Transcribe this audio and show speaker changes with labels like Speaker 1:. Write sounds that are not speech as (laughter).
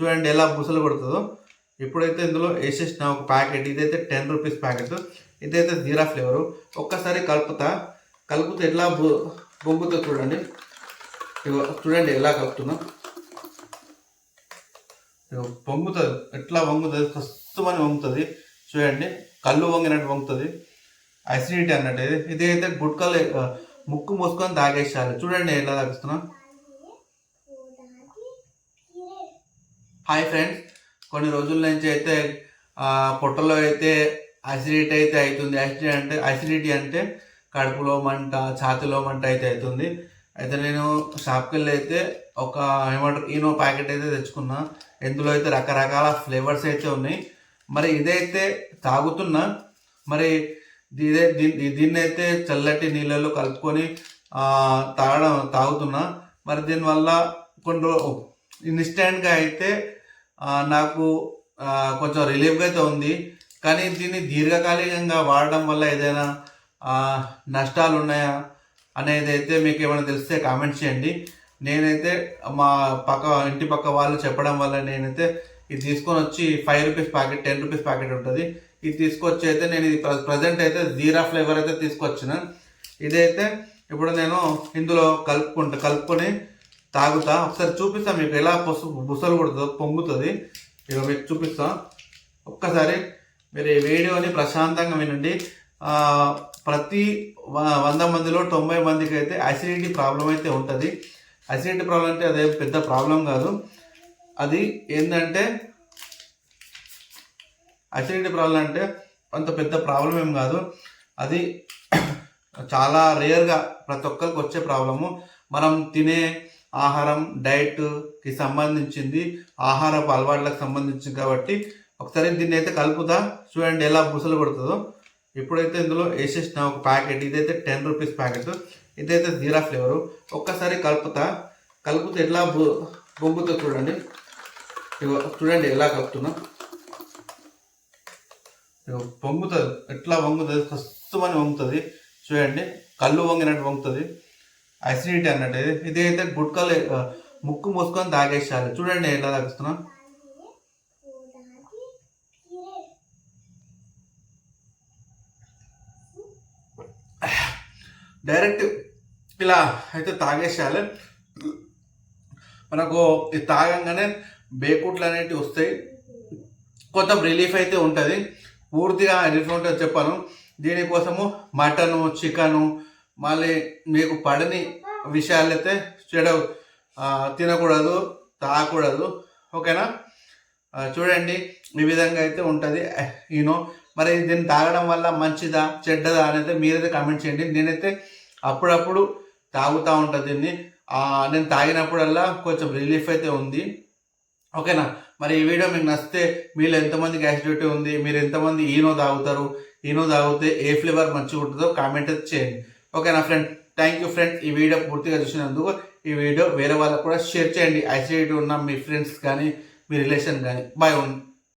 Speaker 1: చూడండి ఎలా బుసలు కొడుతుందో. ఇప్పుడైతే ఇందులో వేసేసిన ఒక ప్యాకెట్ ఇదైతే టెన్ రూపీస్ ప్యాకెట్. ఇదైతే జీరా ఫ్లేవరు. ఒక్కసారి కలుపుతా. కలుపుతే ఎట్లా బొ బొంగుతో చూడండి. ఇగో చూడండి ఎలా కలుపుతున్నా ఇగో పొంగుతుంది ఎట్లా వంగుతుంది? కష్టమని వంగుతుంది. చూడండి కళ్ళు వంగినట్టు వంగుతుంది. అసిడిటీ అన్నట్టు. ఇది ఇదైతే గుట్కలు ముక్కు మూసుకొని తాగేసాలి చూడండి ఎలా తాగిస్తున్నా హాయ్ ఫ్రెండ్స్. కొన్ని రోజుల నుంచి అయితే పొట్టలో అయితే అసిడిటీ అయితే అవుతుంది. అసిడిటీ అంటే అసిడిటీ అంటే కడుపులో మంట ఛాతిలో మంట అయితే అవుతుంది. అయితే నేను షాప్కి వెళ్ళి అయితే ఒక ఏమంటారు ఈనో ప్యాకెట్ అయితే తెచ్చుకున్నా. ఇందులో అయితే రకరకాల ఫ్లేవర్స్ అయితే ఉన్నాయి. మరి ఇదైతే తాగుతున్నా మరి ఇదే దీన్ని దీన్ని అయితే చల్లటి నీళ్ళలో కలుపుకొని తాగడం తాగుతున్నా. మరి దీనివల్ల కొన్ని ఇన్స్టెంట్గా అయితే నాకు కొంచెం రిలీఫ్గా అయితే ఉంది. కానీ దీన్ని దీర్ఘకాలికంగా వాడడం వల్ల ఏదైనా నష్టాలు ఉన్నాయా అనేది అయితే మీకు ఏమైనా తెలిస్తే కామెంట్ చేయండి. నేనైతే మా పక్క ఇంటి పక్క వాళ్ళు చెప్పడం వల్ల నేనైతే ఇది తీసుకొని వచ్చి five rupees packet ten rupees packet ఉంటుంది. ఇది తీసుకొచ్చి అయితే నేను ఇది ప్రజెంట్ అయితే జీరా ఫ్లేవర్ అయితే తీసుకొచ్చిన. ఇదైతే ఇప్పుడు నేను ఇందులో కలుపుకుంటా కలుపుకొని తాగుతా. ఒకసారి చూపిస్తా మీకు ఎలా పొసు బుసలు కొడుతుందో పొంగుతుంది. ఇక మీకు చూపిస్తా. ఒక్కసారి మీరు ఈ వీడియోని ప్రశాంతంగా వినండి. ప్రతి వంద మందిలో తొంభై మందికి అయితే అసిడిటీ ప్రాబ్లం అయితే ఉంటుంది. అసిడిటీ ప్రాబ్లం అంటే అదే పెద్ద ప్రాబ్లం కాదు. అది ఏంటంటే అసిడిటీ ప్రాబ్లం అంటే అంత పెద్ద ప్రాబ్లం ఏం కాదు. అది (clears throat) చాలా రేర్గా ప్రతి ఒక్కరికి వచ్చే ప్రాబ్లము. మనం తినే ఆహారం డైట్కి సంబంధించింది ఆహారపు అలవాట్లకు సంబంధించింది కాబట్టి ఒకసారి దీన్ని అయితే కలుపుతా చూడండి ఎలా బుసలు కొడుతుందో. ఇప్పుడైతే ఇందులో వేసేసిన ఒక ప్యాకెట్ ఇదైతే టెన్ రూపీస్ ప్యాకెట్. ఇదైతే జీరా ఫ్లేవరు. ఒక్కసారి కలుపుతా. కలుపుతే ఎట్లా బొ బొంగుతో చూడండి. ఇగో చూడండి ఎలా కలుపుతున్నా. ఇగో పొంగుతుంది. ఎట్లా వంగుతుంది కష్టమని వంగుతుంది చూడండి. కళ్ళు వంగినట్టు వంగుతుంది అసిడిటీ అన్నట్టు. ఇదైతే గుట్కలు ముక్కు మూసుకొని తాగేసాలి చూడండి ఎలా తాగిస్తున్నా డైరెక్ట్ ఇలా అయితే తాగేసేయాలి. మనకు ఇది తాగంగానే బేకుట్లు అనేటివి వస్తాయి. కొంచెం రిలీఫ్ అయితే ఉంటుంది. పూర్తిగా రిలీఫ్ ఉంటుంది చెప్పాను. దీనికోసము మటను చికెను మళ్ళీ మీకు పడని విషయాలు అయితే చెడ తినకూడదు తాగకూడదు ఓకేనా? చూడండి ఈ విధంగా అయితే ఉంటుంది. యూనో మరి దీన్ని తాగడం వల్ల మంచిదా చెడ్డదా అనేది మీరైతే కామెంట్ చేయండి. నేనైతే అప్పుడప్పుడు తాగుతూ ఉంటుంది దీన్ని. నేను తాగినప్పుడల్లా కొంచెం రిలీఫ్ అయితే ఉంది. ఓకేనా? మరి ఈ వీడియో మీకు నచ్చితే మీలో ఎంతమంది యాసిడిటీ ఉంది మీరు ఎంతమంది ఈనో తాగుతారు ఈనో తాగితే ఏ ఫ్లేవర్ మంచిగా ఉంటుందో కామెంట్ అయితే చేయండి. ఓకేనా ఫ్రెండ్ థ్యాంక్ యూ ఫ్రెండ్ ఈ వీడియో పూర్తిగా చూసినందుకు ఈ వీడియో వేరే వాళ్ళకు కూడా షేర్ చేయండి. ఐసీఐటీ ఉన్న మీ ఫ్రెండ్స్ కానీ మీ రిలేషన్ కానీ. బాయ్